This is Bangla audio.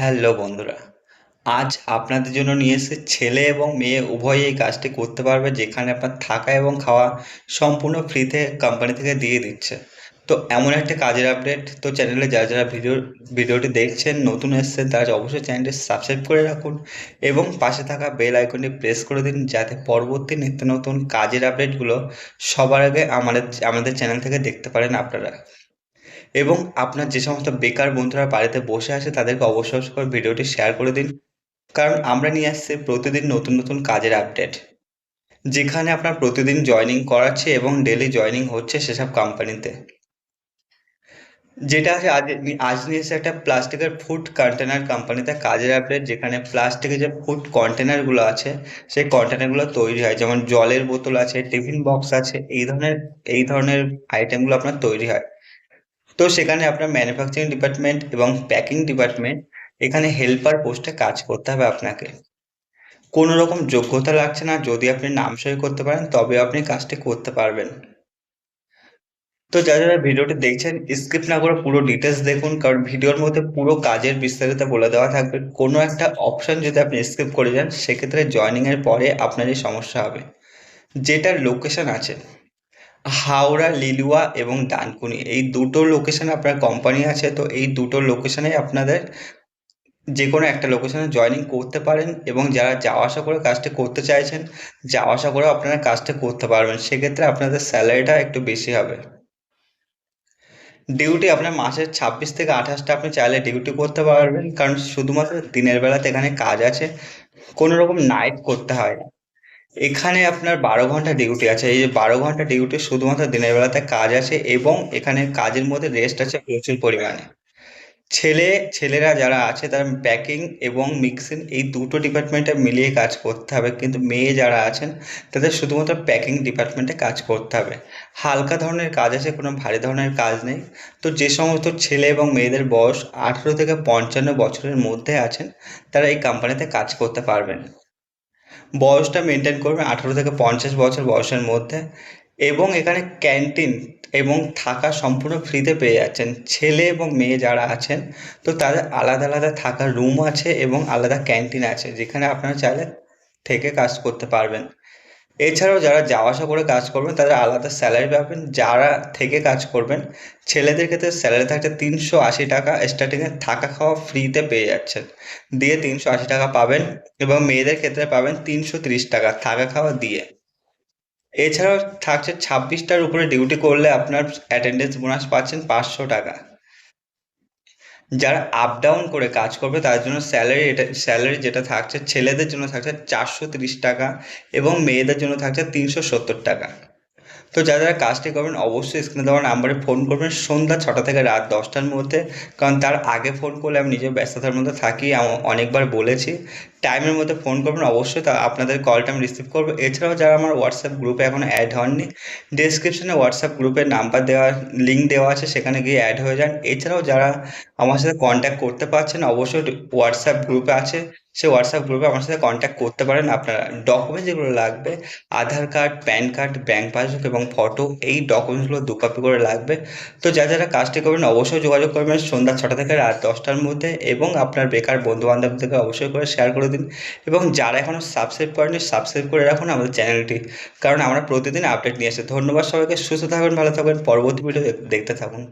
হ্যালো বন্ধুরা, আজ আপনাদের জন্য নিয়ে এসে ছেলে এবং মেয়ে উভয়ই এই কাজটি করতে পারবে যেখানে আপনার থাকা এবং খাওয়া সম্পূর্ণ ফ্রিতে কোম্পানি থেকে দিয়ে দিচ্ছে। তো এমন একটা কাজের আপডেট তো চ্যানেলে যারা যারা ভিডিও ভিডিওটি দেখছেন, নতুন এসেছেন, তারা অবশ্যই চ্যানেলটি সাবস্ক্রাইব করে রাখুন এবং পাশে থাকা বেল আইকনটি প্রেস করে দিন যাতে পরবর্তী নিত্য নতুন কাজের আপডেটগুলো সবার আগে আমাদের আমাদের চ্যানেল থেকে দেখতে পারেন আপনারা। এবং আপনার যে সমস্ত বেকার বন্ধুরা বাড়িতে বসে আছে, তাদেরকে অবশ্যই অবশ্যই ভিডিওটি শেয়ার করে দিন। কারণ আমরা নিয়ে আসছি প্রতিদিন নতুন নতুন কাজের আপডেট যেখানে আপনার প্রতিদিন জয়নিং করাচ্ছে এবং ডেলি জয়নিং হচ্ছে সেসব কোম্পানিতে যেটা আছে, আজ আজ নিয়ে এসে একটা প্লাস্টিকের ফুড কন্টেনার কোম্পানিতে কাজের আপডেট যেখানে প্লাস্টিকের যে ফুড কন্টেনারগুলো আছে, সেই কন্টেনারগুলো তৈরি হয়। যেমন জলের বোতল আছে, টিফিন বক্স আছে, এই ধরনের এই ধরনের আইটেমগুলো আপনার তৈরি হয়। তো সেখানে আপনার ম্যানুফ্যাকচারিং ডিপার্টমেন্ট এবং প্যাকিং ডিপার্টমেন্ট এখানে হেল্পার পোস্টে কাজ করতে হবে আপনাকে। কোনো রকম যোগ্যতা লাগছে না, যদি আপনি নাম সই করতে পারেন, তবে আপনি কাজটি করতে পারবেন। তো যারা যারা ভিডিওটি দেখছেন স্কিপ না করে পুরো ডিটেলস দেখুন, কারণ ভিডিওর মধ্যে পুরো কাজের বিস্তারিত বলে দেওয়া থাকবে। কোনো একটা অপশন যদি আপনি স্কিপ করে যান, সেক্ষেত্রে জয়নিং এর পরে আপনারই সমস্যা হবে। যেটার লোকেশন আছে হাওড়া, লিলুয়া এবং ডানকুনি। এই দুটো লোকেশানে আপনার কোম্পানি আছে, তো এই দুটো লোকেশনে আপনাদের যে কোনো একটা লোকেশানে জয়েনিং করতে পারেন এবং যারা যাওয়া আসা করে কাজটা করতে চাইছেন, যাওয়া আসা করে আপনারা কাজটা করতে পারবেন। সেক্ষেত্রে আপনাদের স্যালারিটা একটু বেশি হবে। ডিউটি আপনার মাসের ছাব্বিশ থেকে আঠাশটা আপনি চাইলে ডিউটি করতে পারবেন। কারণ শুধুমাত্র দিনের বেলাতে এখানে কাজ আছে। কোনো রকম নাইট করতে হয় না। এখানে আপনার বারো ঘণ্টা ডিউটি আছে। এই যে বারো ঘণ্টা ডিউটি শুধুমাত্র দিনের বেলাতে কাজ আছে এবং এখানে কাজের মধ্যে রেস্ট আছে প্রচুর পরিমাণে। ছেলে, ছেলেরা যারা আছে তারা প্যাকিং এবং মিক্সিং এই দুটো ডিপার্টমেন্টে মিলিয়ে কাজ করতে হবে। কিন্তু মেয়ে যারা আছেন, তাদের শুধুমাত্র প্যাকিং ডিপার্টমেন্টে কাজ করতে হবে। হালকা ধরনের কাজ আছে, কোনো ভারী ধরনের কাজ নেই। তো যে সমস্ত ছেলে এবং মেয়েদের বয়স আঠেরো থেকে পঞ্চান্ন বছরের মধ্যে আছেন, তারা এই কোম্পানিতে কাজ করতে পারবেন। বয়সটা মেনটেন করবেন আঠারো থেকে পঞ্চাশ বছর বয়সের মধ্যে এবং এখানে ক্যান্টিন এবং থাকা সম্পূর্ণ ফ্রিতে পেয়ে যাচ্ছেন। ছেলে এবং মেয়ে যারা আছেন, তো তাদের আলাদা আলাদা থাকার রুম আছে এবং আলাদা ক্যান্টিন আছে, যেখানে আপনারা চাইলে থেকে কাজ করতে পারবেন। এছাড়াও যারা যাওয়া আসা করে কাজ করবেন, তাদের আলাদা স্যালারি পাবেন। যারা থেকে কাজ করবেন, ছেলেদের ক্ষেত্রে স্যালারি থাকছে তিনশো আশি টাকা। স্টার্টিংয়ে থাকা খাওয়া ফ্রিতে পেয়ে যাচ্ছেন। দিয়ে তিনশো আশি টাকা পাবেন এবং মেয়েদের ক্ষেত্রে পাবেন তিনশো তিরিশ টাকা থাকা খাওয়া দিয়ে। এছাড়াও থাকছে ছাব্বিশটার উপরে ডিউটি করলে আপনার অ্যাটেন্ডেন্স বোনাস পাচ্ছেন পাঁচশো টাকা। যারা আপ ডাউন করে কাজ করবে, তার জন্য স্যালারি এটা স্যালারি যেটা থাকছে, ছেলেদের জন্য থাকছে চারশো তিরিশ টাকা এবং মেয়েদের জন্য থাকছে তিনশো সত্তর টাকা। তো যারা যারা কাজটি করবেন, অবশ্যই স্ক্রিনে দেওয়া নাম্বারে ফোন করবেন সন্ধ্যা ছটা থেকে রাত দশটার মধ্যে। কারণ তার আগে ফোন করলে আমি নিজের ব্যস্ততার মধ্যে থাকি অনেকবার বলেছি। টাইমের মধ্যে ফোন করবেন, অবশ্যই তা আপনাদের কলটা আমি রিসিভ করব। এছাড়াও যারা আমার হোয়াটসঅ্যাপ গ্রুপে এখনও অ্যাড হননি ডিসক্রিপশনে হোয়াটসঅ্যাপ গ্রুপের নাম্বার দেওয়া লিঙ্ক দেওয়া আছে, সেখানে গিয়ে অ্যাড হয়ে যান। এছাড়াও যারা আমার সাথে কন্ট্যাক্ট করতে পারছেন, অবশ্যই হোয়াটসঅ্যাপ গ্রুপে আছে। সে হোয়াটসঅ্যাপ গ্রুপে আমার সাথে কন্ট্যাক্ট করতে পারেন। আপনারা ডকুমেন্ট যেগুলো লাগবে, Aadhaar card PAN card bank passbook এবং ফটো এই ডকুমেন্টসগুলো দু কপি করে লাগবে। তো যা যারা কাজটি করবেন, অবশ্যই যোগাযোগ করবেন সন্ধ্যা ছটা থেকে রাত দশটার মধ্যে এবং আপনার বেকার বন্ধু বান্ধবদেরকে অবশ্যই করে শেয়ার করে দিন। এবং যারা এখনও সাবস্ক্রাইব করেনি সাবস্ক্রাইব করে রাখুন আমাদের চ্যানেলটি কারণ আমরা প্রতিদিন আপডেট নিয়ে আসি। ধন্যবাদ সবাইকে। সুস্থ থাকবেন, ভালো থাকবেন। পরবর্তী ভিডিও দেখতে থাকুন।